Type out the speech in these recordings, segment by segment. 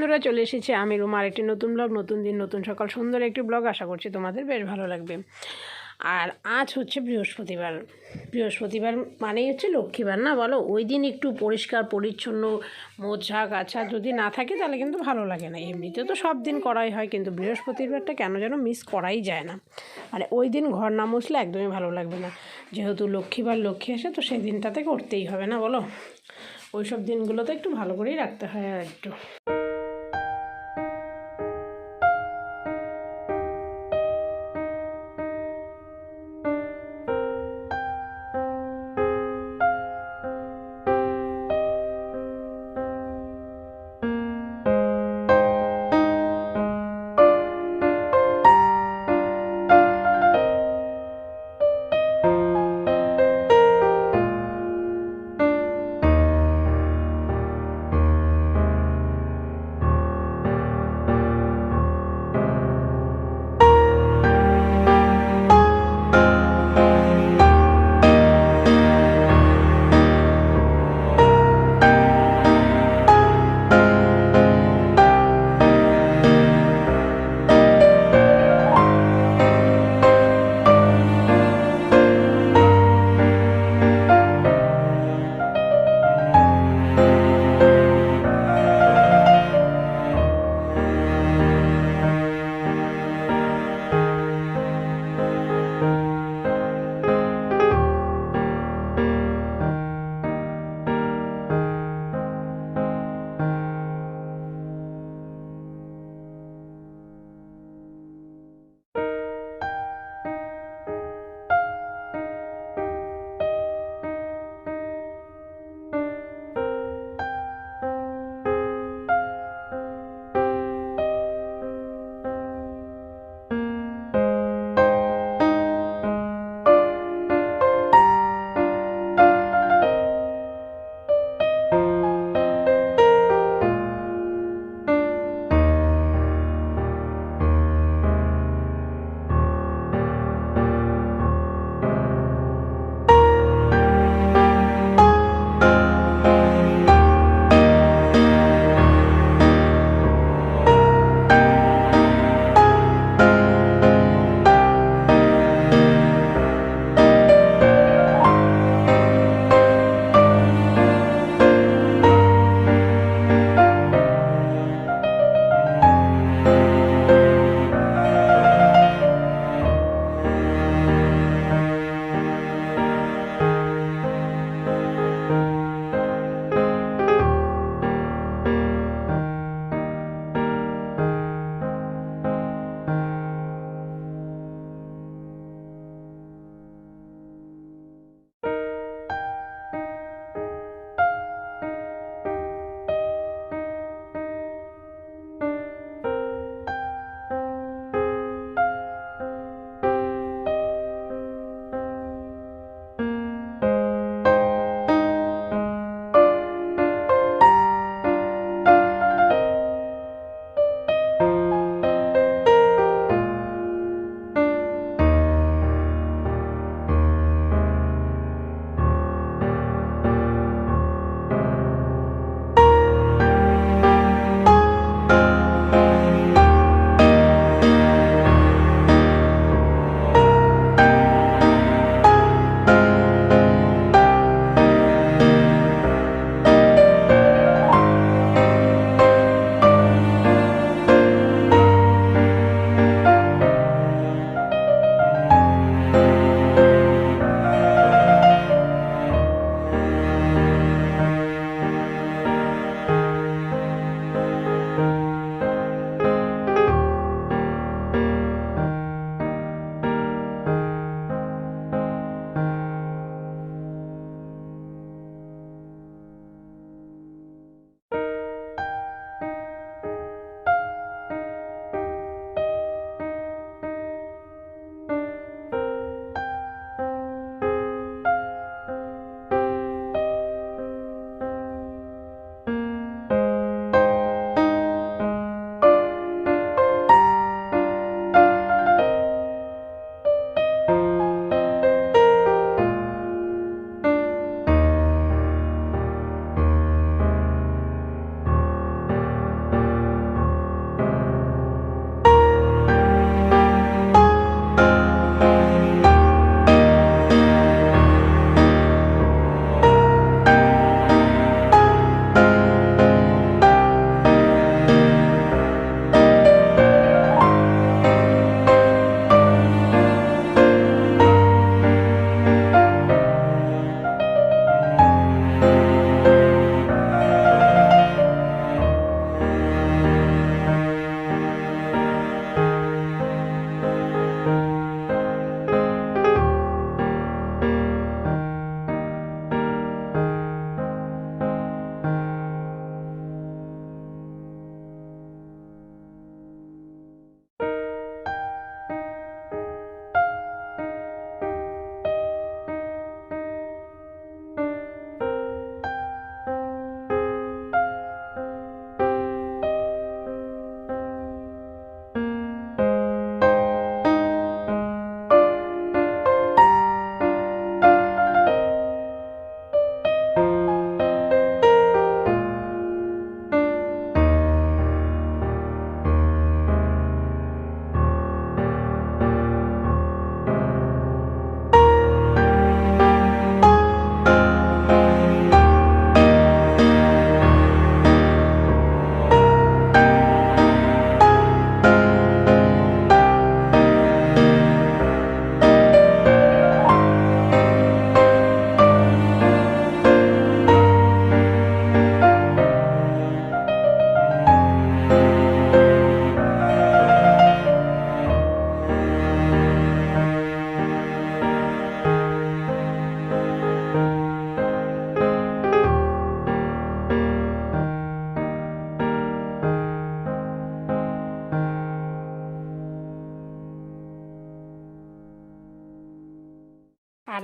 বন্ধুরা, চলে এসেছি আমি রুমার একটি নতুন ব্লগ নতুন দিন, নতুন সকাল, সুন্দর একটি ব্লগ আশা করছি তোমাদের বেশ ভালো লাগবে। আর আজ হচ্ছে বৃহস্পতিবার। বৃহস্পতিবার মানেই হচ্ছে লক্ষ্মীবার, না বলো? ওই দিন একটু পরিষ্কার, পরিচ্ছন্ন, মোছা, গাছা যদি না থাকে, তাহলে কিন্তু ভালো লাগে না। এমনিতে তো সব দিন করাই হয়, কিন্তু বৃহস্পতিবারটা কেন যেন মিস করাই যায় না। মানে ওই দিন ঘর না মুছলে একদমই ভালো লাগবে না। যেহেতু লক্ষ্মীবার লক্ষ্মী আসে, তো সেই দিনটাতে করতেই হবে, না বলো? ওই সব দিনগুলোতে একটু ভালো করেই রাখতে হয় আর একটু।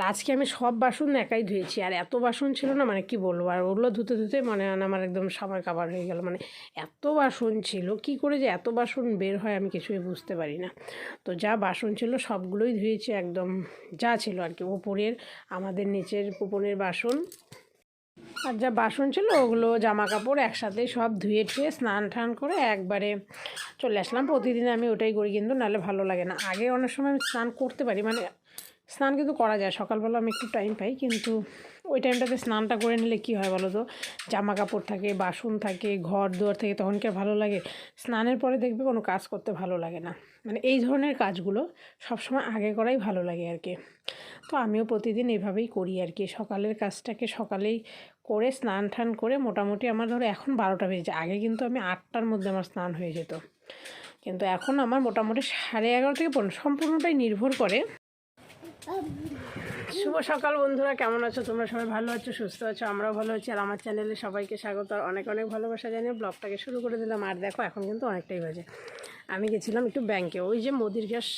আজকে আমি সব বাসন একাই ধুয়েছি। আর এত বাসন ছিল না মানে কি বলব? আর ওগুলো ধুতে ধুতে মানে আমার একদম সময় কাবার হয়ে গেল। মানে এত বাসন ছিল, কি করে যে এত বাসন বের হয় আমি কিছুই বুঝতে পারি না। তো যা বাসন ছিল সবগুলোই ধুয়েছি, একদম যা ছিল আর কি। ওপরের, আমাদের নিচের উপরের বাসন। আর যা বাসন ছিল ওগুলো জামা কাপড় একসাথে সব ধুয়ে টুয়ে স্নান টান করে একবারে চলে আসলাম। প্রতিদিন আমি ওটাই করি, কিন্তু নাহলে ভালো লাগে না। আগে অনেক সময় আমি স্নান করতে পারি মানে স্নান কিন্তু করা যায়। সকালবেলা আমি একটু টাইম পাই, কিন্তু ওই টাইমটাতে স্নানটা করে নিলে কী হয় বলো তো? জামা কাপড় থাকে, বাসন থাকে, ঘর দুয়ার থাকে, তখন কি ভালো লাগে? স্নানের পরে দেখবে কোনো কাজ করতে ভালো লাগে না। মানে এই ধরনের কাজগুলো সবসময় আগে করাই ভালো লাগে আর কি। তো আমিও প্রতিদিন এভাবেই করি আর কি। সকালের কাজটাকে সকালেই করে স্নান টান করে মোটামুটি আমার ধরো এখন বারোটা বেজে, আগে কিন্তু আমি আটটার মধ্যে আমার স্নান হয়ে যেত। কিন্তু এখন আমার মোটামুটি সাড়ে এগারো থেকে পনেরো, সম্পূর্ণটাই নির্ভর করে শুভ সকাল বন্ধুরা, কেমন আছো? তোমরা সবাই ভালো আছো, সুস্থ আছো? আমরাও ভালো আছি। আর আমার চ্যানেলে সবাইকে স্বাগত। আর অনেক অনেক ভালোবাসা জানিয়ে ব্লগটাকে শুরু করে দিলাম। আর দেখো, এখন কিন্তু অনেকটাই বাজে। আমি গেছিলাম একটু ব্যাংকে। ওই যে মোদির গ্যাস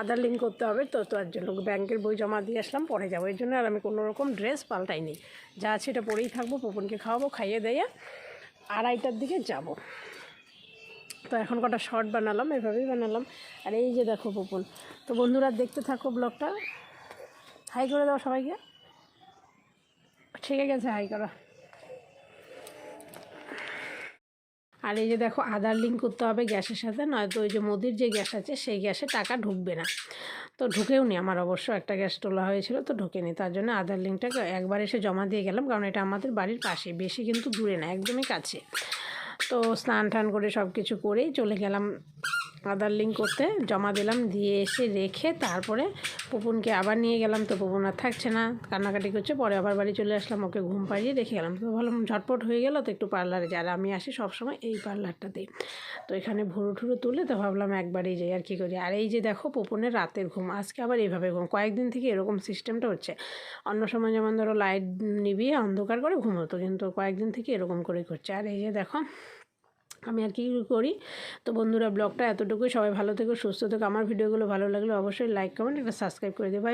আধার লিঙ্ক করতে হবে, তো তার জন্য ব্যাংকের বই জমা দিয়ে আসলাম, পরে যাব। এই জন্য আর আমি কোনো রকম ড্রেস পাল্টাইনি। যা আছে এটা পরেই থাকব, পপুনকে খাওয়াবো, খাইয়ে দিয়ে আড়াইটার দিকে যাব। তো এখন কটা শর্ট বানালাম, এভাবেই বানালাম। আর এই যে দেখো পপুন তো বন্ধুরা, দেখতে থাকো ব্লগটা। হাই করে দাও সবাইকে। ঠিক আছে, হাই করা। আর এই যে দেখো আধার লিঙ্ক করতে হবে গ্যাসের সাথে, নয়তো ওই যে মোদির যে গ্যাস আছে, সেই গ্যাসে টাকা ঢুকবে না। তো ঢুকেও নি আমার অবশ্য, একটা গ্যাস তোলা হয়েছিল, তো ঢুকেনি। তার জন্য আধার লিঙ্কটা একবার এসে জমা দিয়ে গেলাম, কারণ এটা আমাদের বাড়ির পাশে বেশি কিন্তু দূরে না, একদমই কাছে। তো স্নান টান করে সব কিছু করেই চলে গেলাম। আধার লিঙ্ক করতে জমা দিলাম, দিয়ে এসে রেখে তারপরে পুপুনকে আবার নিয়ে গেলাম। তো পুপুন আর থাকছে না, কান্নাকাটি করছে, পরে আবার বাড়ি চলে আসলাম, ওকে ঘুম পাড়িয়ে রেখে গেলাম। তো ভাবলাম ঝটপট হয়ে গেল, তো একটু পার্লারে যাই, আর আমি আসি সবসময় এই পার্লারটাতেই তো এখানে ভুরু ঠুরু তুলে তো ভাবলাম একবারেই যাই, আর কী করি। আর এই যে দেখো পুপুনের রাতের ঘুম, আজকে আবার এইভাবে ঘুম, কয়েকদিন থেকে এরকম সিস্টেমটা হচ্ছে। অন্য সময় যেমন ধরো লাইট নিভিয়ে অন্ধকার করে ঘুমোতো, কিন্তু কয়েকদিন থেকে এরকম করে করছে। আর এই যে দেখো আমি আর কি করি। তো বন্ধুরা, ব্লগটা এতটুকুই। সবাই ভালো থেকো, সুস্থ থেকো। আমার ভিডিওগুলো ভালো লাগলে অবশ্যই লাইক কমেন্ট একটা সাবস্ক্রাইব করে দেবে